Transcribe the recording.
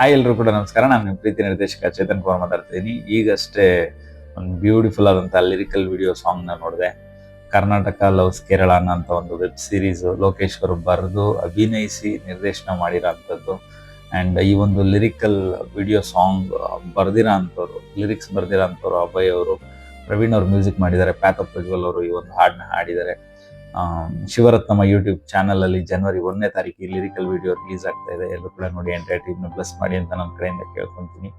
Hi ಎಲ್ಲರೂ ಕೂಡ ನಮಸ್ಕಾರ. ನಾನು ನಿಮ್ಮ ಪ್ರೀತಿ ನಿರ್ದೇಶಕ ಚೇತನ್ ಕುಮಾರ್ ಮಾತಾಡ್ತೀನಿ ಈಗಷ್ಟೇ ಒಂದು ಬ್ಯೂಟಿಫುಲ್ ಆದಂಥ ಲಿರಿಕಲ್ ವಿಡಿಯೋ ಸಾಂಗ್ನ ನೋಡಿದೆ. ಕರ್ನಾಟಕ ಲವ್ಸ್ ಕೇರಳ ಅಂತ ಒಂದು ವೆಬ್ ಸೀರೀಸ್ ಲೋಕೇಶ್ ಅವರು ಬರೆದು ಅಭಿನಯಿಸಿ ನಿರ್ದೇಶನ ಮಾಡಿರೋ ಅಂಥದ್ದು ಆ್ಯಂಡ್ ಈ ಒಂದು ಲಿರಿಕಲ್ ವಿಡಿಯೋ ಸಾಂಗ್ ಬರ್ದಿರೋ ಅಂಥವ್ರು ಲಿರಿಕ್ಸ್ ಬರ್ದಿರೋ ಅಂಥವ್ರು ಅಭಯ್ ಅವರು, ಪ್ರವೀಣ್ ಅವರು ಮ್ಯೂಸಿಕ್ ಮಾಡಿದ್ದಾರೆ. ಪ್ಯಾಥಪ್ ಪ್ರಜ್ವಲ್ ಅವರು ಈ ಒಂದು ಹಾಡನ್ನ ಹಾಡಿದ್ದಾರೆ. ಶಿವರತ್ನಮ್ಮ ಯೂಟ್ಯೂಬ್ ಚಾನಲಲ್ಲಿ ಜನವರಿ ಒಂದನೇ ತಾರೀಕು ಲಿರಿಕಲ್ ವಿಡಿಯೋ ರಿಲೀಸ್ ಆಗ್ತಾ ಇದೆ. ಎಲ್ಲರೂ ಕೂಡ ನೋಡಿ ಎಂಟರ್ಟೈನ್ಮೆಂಟ್ ಬ್ಲೆಸ್ ಮಾಡಿ ಅಂತ ನಮ್ಮ ಕಡೆಯಿಂದ ಕೇಳ್ಕೊಂತೀನಿ.